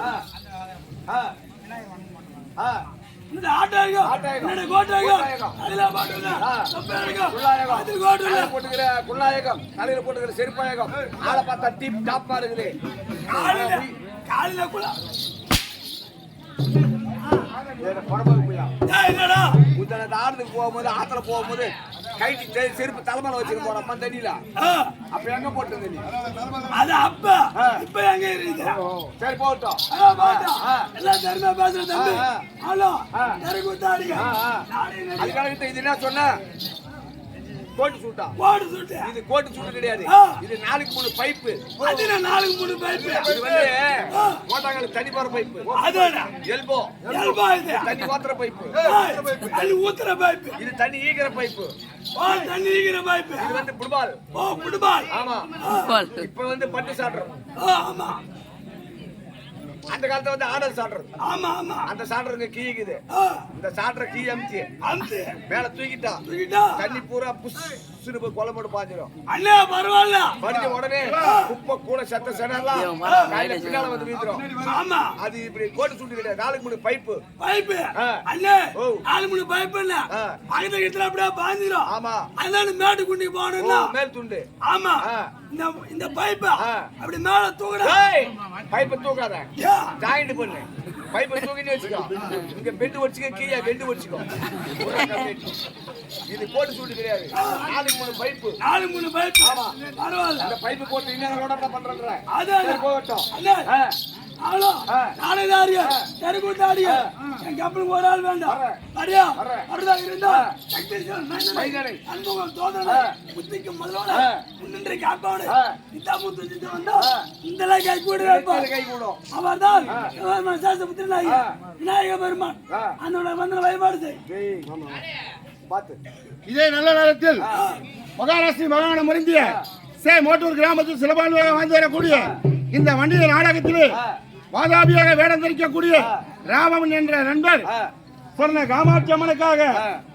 ஆ. ஆ. ஆ. இந்த ஆட்டாயகம் கோட்டாயகம். அதுல குள்ளாயகம். அது கோட்டுல போட்டுக்கிற குள்ளாயகம் தலையில போட்டுக்கிற செருப்பாயகம் ஆளை பார்த்தா டீப் டாப்பா இருக்குது காலையில காலையில போகும்போது ஆத்துல போகும்போது கைட்டி செருப்பு தலைமையில வச்சுட்டு போற தண்ணியில. ஆ, அப்ப எங்க போட்டு நீ? அது அப்ப. இப்ப எங்க இருக்குது? சரி போகட்டும். ஆ, பாட்டா. ஆ. எல்லாம் தெரியுமா பேசுற தம்பி. ஹலோ ஆ. தெருக்கு தாடிங்க ஆ, ஆ. நானே நடி- அதுக்காக இது என்ன சொன்ன? கோட்டு சூட்டா. போடு சுட்டு. இது கோட்டு சூட்டு கிடையாது. இது நாளைக்கு மூணு பைப்பு. அது நான் நாளுக்கு மூணு பைப்பு? இது வந்து கோட்டாங்கல் தண்ணி போற பைப்பு. அதோட எல்போ. எல்பா இது. தண்ணி ஊத்துற பைப்பு. தண்ணி ஊத்துற பைப்பு. இது தண்ணி ஈக்கிற பைப்பு. ஓ தண்ணி இருக்கிற இது வந்து ஃபுட்பால் ஓ ஆமா. இப்ப வந்து பட்டு சாடுறோம் ஆமா. அந்த காலத்துல வந்து ஆடல் சாடுறது. ஆமா ஆமா. அந்த சாடுறதுங்க கீக்குது இந்த சாடுற கீ அமுச்சு அம்சு மேல தூக்கிட்டா. தூக்கிட்டா. தண்ணி பூரா புஷ்னு போய் குழம்போடு பாஞ்சிடும் அண்ணே பரவாயில்ல. படிச்ச உடனே குப்பை கூட சத்த சனெல்லாம் கையில பின்னால வந்து வீந்துரும் ஆமா. அது இப்படி கோட்டு சுட்டு கிடையாது நாளைக்கு மூணு பைப்பு. பைப்பு. அண்ணே ஓ. நாலு மூணு பைப்பு இல்ல. பக்கத்துல கிட்ட அப்படியே பாஞ்சிரும். ஆமா. அதனால மேட்டு குண்டி போகணும்னா. மேல் துண்டு. ஆமா. இந்த இந்த பைப்ப. அப்படி மேல தூக்குறா ஏய், பைப்பை தூக்காத. ஜாயிண்ட் பண்ணு. பைப்பை தூக்கிட்டு வச்சுக்கோ. இங்க பெண்டு வச்சுக்க கீழே பெண்டு கம்ப்ளீட். இது போட்டு சூட்டு கிடையாது. நாளைக்கு மூணு பைப்பு. நாலு மூணு பைப்பு. ஆமா. பரவாயில்ல. அந்த பைப்பு போட்டு இன்னும் அதான். சரி போகட்டும். அவ்வளோ. நானே தாரிய தெருக்கு தாரிய என் கப்பலுக்கு ஒரு ஆள் வேண்டாம். வரேன். சரியா வரேன். அப்படிதா இருந்தா அன்புகம் தோதனை. புத்திக்கு முதலோட. முன்னின்று காப்போடு முத்து வந்தா ஆ. இந்த கை கூட கை கூடும். விநாயக பெருமான். அந்த வந்து வழிபாடு செய். இதே நல்ல நேரத்தில் மகாராஷ்டிரி மாகாணம் முருந்திய சே மோட்டூர் கிராமத்தில் சிலபான்மையாக வாழ்ந்து வரக்கூடிய இந்த வண்டிய நாடகத்திலே. வாதாபியாக வேடம் தரிக்கக்கூடிய ராமன் என்ற நண்பர் சொன்ன காமாட்சி அம்மனுக்காக.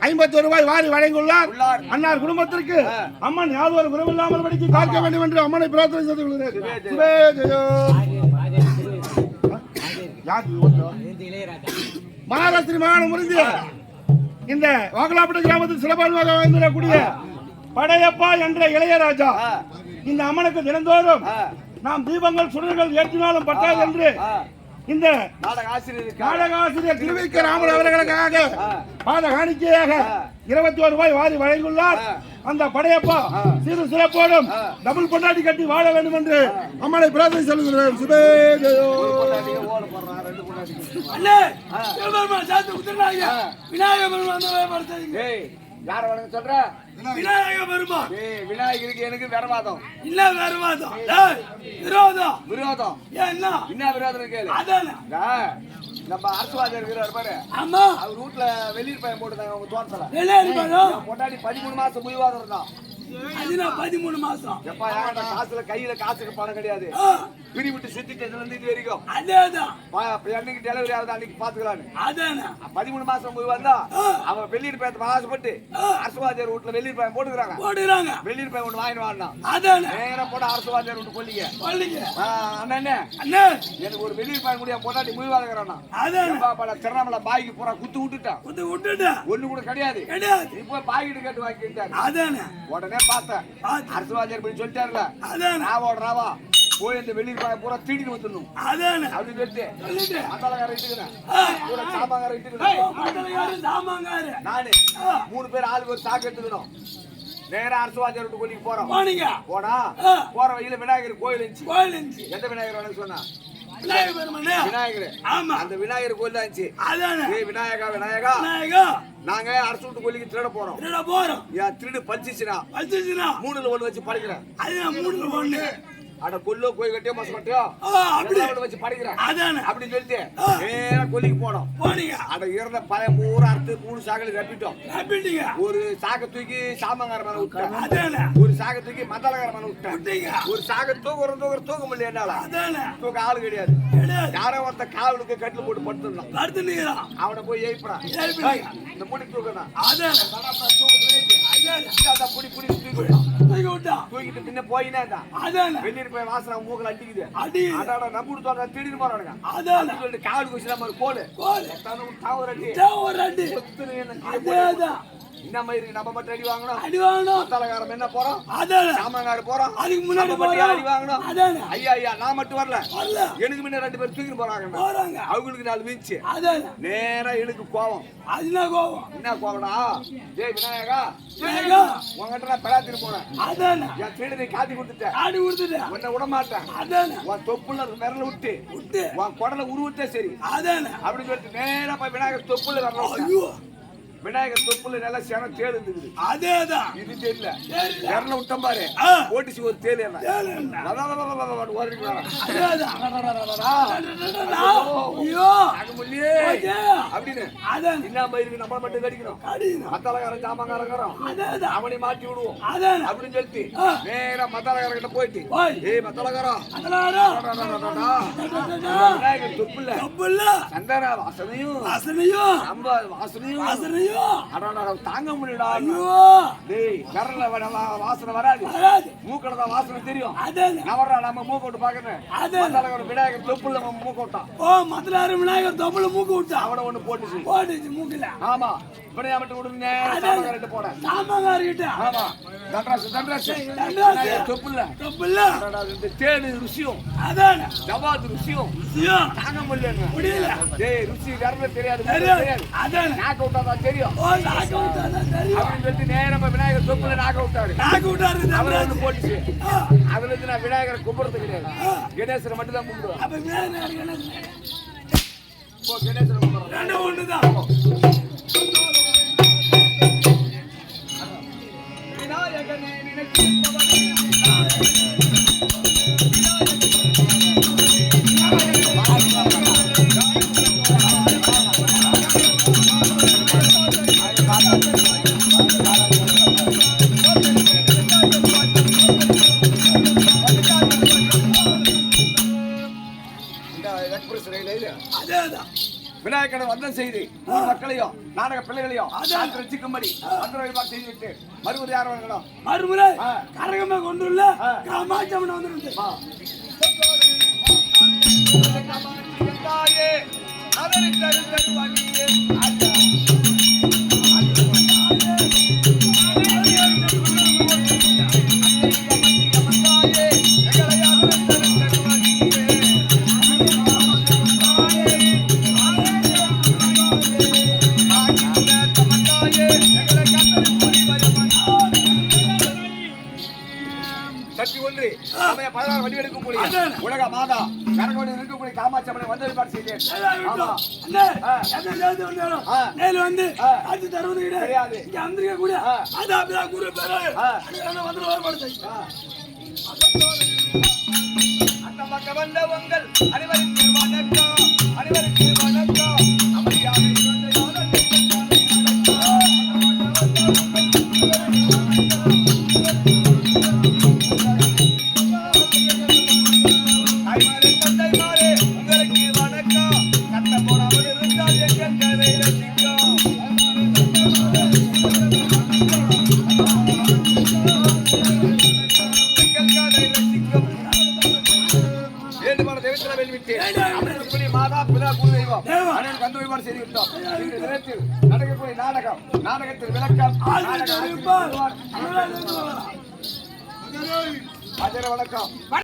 ஐம்பத்தி ரூபாய் வாரி வழங்கியுள்ளார். அன்னார் குடும்பத்திற்கு. அம்மன் யாதொரு குணமில்லாமல் படித்து காக்க வேண்டும் என்று அம்மனை பிரார்த்தனை செய்து. யார்? ஓட்டோ? மகாராஷ்டிரி மாகாணம் முருந்திய இந்த வாகலாப்பட்டு கிராமத்தில் சிறப்பாக வாழ்ந்திடக்கூடிய படையப்பா என்ற இளையராஜா. இந்த அம்மனுக்கு தினந்தோறும். நாம் தீபங்கள் சுடர்கள் ஏற்றினாலும் பத்தாது என்று. இந்த நாடகாசிரியர் திருவிக்க ராமன் அவர்களுக்காக. பாத காணிக்கையாக. இருபத்தி ஒரு ரூபாய் வாரி வழங்கியுள்ளார். அந்த படையப்பா. சிறு சிறப்போடும். டபுள் கொண்டாடி கட்டி வாழ வேண்டும் என்று அம்மனை பிரார்த்தனை சொல்கிறேன் சுபே ஜெயோ. யார வணங்க சொல்ற? விநாயக பெருமான். ஏய் விநாயகருக்கு எனக்கு விரவாதம். இல்ல வருவாதம். ஏய், விரோதம். விரோதம். ஏன் என்ன என்ன விரோதம் கேளு. அதானே. நம்ம அரசுவாதி இருக்கிறார் பாரு. ஆமா. அவர் வீட்டுல வெளியூர் பையன் போட்டுருந்தாங்க அவங்க தோட்டத்துல. பொண்டாட்டி பதிமூணு மாசம் இருந்தான் அது நான் பதிமூணு மாசம். எப்பா ஏன்டா காசுல கையில காசுக்கு பணம் கிடையாது? ஆ, பிரி விட்டு சுத்திட்டு இதுல இருந்து இது வரைக்கும்? அதேதான். இப்ப என்னைக்கு டெலிவரி ஆகுது அன்னைக்கு பாத்துக்கலான்னு. அதானே பதிமூணு மாசம் போய் வந்தா. அவன் வெளியூர் பையன் ஆசைப்பட்டு அரசுவாதியார் வீட்டுல வெளியூர் பையன் போட்டுக்கிறாங்க. போடுறாங்க வெளியூர் பையன் ஒண்ணு வாங்கிட்டு வாடினான் அதானே நேரா போட அரசுவாதியார் வீட்டு கொல்லிங்க ஆ, அண்ணே அண்ணே. எனக்கு ஒரு வெளியூர் பையன் கூட பொண்டாட்டி முய்வாதுங்கிறானா அதானே பல திருவண்ணாமலை பாய்க்கு பூரா குத்து விட்டுட்டான். வந்து விட்டுட்டேன். ஒண்ணு கூட கிடையாது. கிடையாது. இப்போ பாய்கிட்டு கேட்டு வாங்கிட்டாரு அதானே உடனே பார்த்தேன். பார்த்து. அரசுவாதியார் இப்படி சொல்லிட்டாருல. ராவோட ராவா போய் இந்த வெளியூர் பாய் பூரா தீடிட்டு வந்துடணும். அப்படின்னு சொல்லிட்டு மத்தாளக்காரன் இட்டுக்கிறேன் பூரா சாமாங்காரன் இட்டுக்கிறேன் நானு. மூணு பேர் ஆளுக்கு ஒரு சாக்கு எடுத்துக்கணும் நேரா அரசுவாதியார் விட்டு கொல்லிக்கு போறோம். போனா. போற வழியில விநாயகர் கோயில் இருந்துச்சு. கோயில் இருந்துச்சு. எந்த விநாயகர் வேணும்னு சொன்னா? விநாயக பெருமானே விநாயகர். ஆமா. அந்த விநாயகர் கோயில் தான் இருந்துச்சு. அதானே. ஏய் விநாயகா விநாயகா. விநாயகா. நாங்க அரசு விட்டு கோயிலுக்கு திருட போறோம். திருட போறோம். திருடு பழிச்சிச்சுனா வச்சுச்சுனா மூணுல ஒண்ணு வச்சு படிக்கிறேன் அது நான் மூணு ஒண்ணு. அட கொல்லோ கோயில் கட்டியோ மசம் கட்டியோ அப்படி வச்சு படிக்கிறேன் அதானே அப்படின்னு சொல்லிட்டு நேரா கொல்லிக்கு போனோம் போனீங்க அட இருந்த பழைய பூரா அறுத்து மூணு சாக்கலை கட்டிட்டோம் அப்படிங்க ஒரு சாக்க தூக்கி சாமங்கார மேல விட்டேன் அதானே ஒரு சாக்க தூக்கி மத்தாளக்கார மேல விட்டேன் ஒரு சாக்க தூக்குற தூக்குற தூக்க முடியல என்னால அதானே தூக்க ஆளு கிடையாது யாரோ ஒருத்த காவலுக்கு கட்டில் போட்டு படுத்துருந்தான் அடுத்து நீங்களாம் அவனை போய் ஏய்ப்பறான் இந்த முடி தூக்கணும் அதானே தூக்கிட்டு பின்ன போயினே அதானே வெளியூர் போய் வாசனை மூக்கல அடிக்குது அடி. அடாடா நம்பி கொடுத்தோம் திடீர்னு போறானுங்க. அதான். அப்படின்னு சொல்லிட்டு காவடி குச்சில மாதிரி கோடு கோல் தாவர அடி ரெண்டு சொத்துன்னு என்ன மாதிரி நம்ம மட்டும் அடி வாங்கணும். அடி வாங்கணும். தலைகாரம் என்ன போறோம் அதானே. சாமாங்காடு போறோம் அதுக்கு முன்னாடி மட்டும். அடி வாங்கணும். அதானே. ஐயா ஐயா நான் மட்டும் வரல. வரல. எனக்கு முன்ன ரெண்டு பேர் தூக்கிட்டு போறாங்க. போறாங்க. அவங்களுக்கு நாலு வீச்சு. அதானே. நேரா எனக்கு கோவம். அதுனா கோவம்? என்ன கோவம்டா? டேய் விநாயகா. விநாயகா. உங்ககிட்ட நான் பெறாத்திட்டு போனேன் அதானே. என் திருடனை காட்டி கொடுத்துட்டேன். ஆடி கொடுத்துட்டேன் உன்னை விட மாட்டேன் அதானே. உன் தொப்புல விரல விட்டு. விட்டு. உன் குடலை உருவிட்டே சரி. அதானே. அப்படின்னு சொல்லிட்டு நேரா போய் விநாயகர் தொப்புல விரல. ஐயோ. விநாயகர் தொப்புல நல்லா சேனம் தேடு இருந்துக்குது. அதேதான். இது தெரியல. விரல விட்டோம் பாரு. ஆ. ஓட்டிச்சு ஒரு தேலி. அப்படின்னு அதானே என்ன மயிருக்கு நம்மள மட்டும் கடிக்கணும் மத்தாலக்காரன் ஜாமாக்காரங்கிறோம் அவனை மாட்டி விடுவோம். அப்படின்னு சொல்லிட்டு. நேரா மத்தாலக்காரன் கிட்ட போயிட்டு போய். ஏய் மத்தாலக்காரன் விநாயகர் தொப்புல தப்புல்ல சந்தன வாசனையும் அசனையும் நம்ம வாசனையும் அடடா, தாங்க முடியலடா ஐயோ! டேய் வா- வாசனை வராது. வராது மூக்கட தான் வாசனை தெரியும் அதானே நவரா நம்ம மூக்கோட்டு பாக்கணும் அதானே மத்தாலக்காரன் விநாயகர் தொப்புல நம்ம மூக்கோட்டான் ஓ மதுராரு விநாயகர் தொப்புல மூக்கு விட்டா அவனை ஒண்ணு போட்டுச்சு. போட்டுச்சு மூக்குல. ஆமா. இப்படியா மட்டும் விடுங்க சாமக்காரன்ட்டு போனேன் சாமாங்கார்கிட்ட. ஆமா. தண்டராசு தண்டராசு தண்டராசு. தொப்புல தப்புல்ல அடடா, இந்த தேடு ருசியும். அதானே. ஜவாது ருசியும். ஐயோ தாங்க முடியல முடியல. டேய் ருசி வரல தெரியாது. தெரியாது. அதானே. நாக்க விட்டா தான் தெரியும். தெரியும். அப்படின்னு நேரமா விநாயகர் தொப்புல நாக்க விட்டாரு நாக்கு விட்டாரு தம்பி. ஒண்ணு போட்டுச்சு அதுல இருந்து நான் விநாயகரை கும்பிடுறது கிடையாது. கணேசரை மட்டும் தான் கும்பிடுவேன்? இப்போ கணேசரை கும்பிடுறேன் ஒண்ணுதான். விநாயகனே. விநாயகனை வந்தம் செய்து ஊர் மக்களையும் நாடக பிள்ளைகளையும் சாத்திர சிக்கும்படி மந்திர வழிபாடு செய்துவிட்டு மறுபடி யார் வரணும் மறுமுறை. கரகமே கொண்டுள்ள ஆ. காமாட்சம்மன் வந்துருந்து அதற்கு அடுத்தது வழியே. பதினாறு எடுக்கக்கூடிய அதானே. உலக மாதா. கரகோடி இருக்கக்கூடிய காமாட்சம்மனை வந்து வழிபாடு செய்தேன். நேர்ல வந்து ஆ. காட்சி தருவது கிடையாது. இங்க அந்திரிக்க கூட. அது அப்படிதான் குரு பேரு. ஆ. அதுக்கான வந்து வரமாட்டேன் அந்த பக்கம் வந்த உங்கள் அனைவருக்கு வணக்கம். அனைவருக்கு வணக்கம். வேண்டுமான தெய்வத்தில மாதா பிதா குரு தெய்வம் தெய்வம். அனைவரும் கந்து வழிபாடு செய்து விட்டோம் இந்த தினத்தில் நடக்கக்கூடிய நாடகம் நாடகத்தில் விளக்கம் வணக்கம்.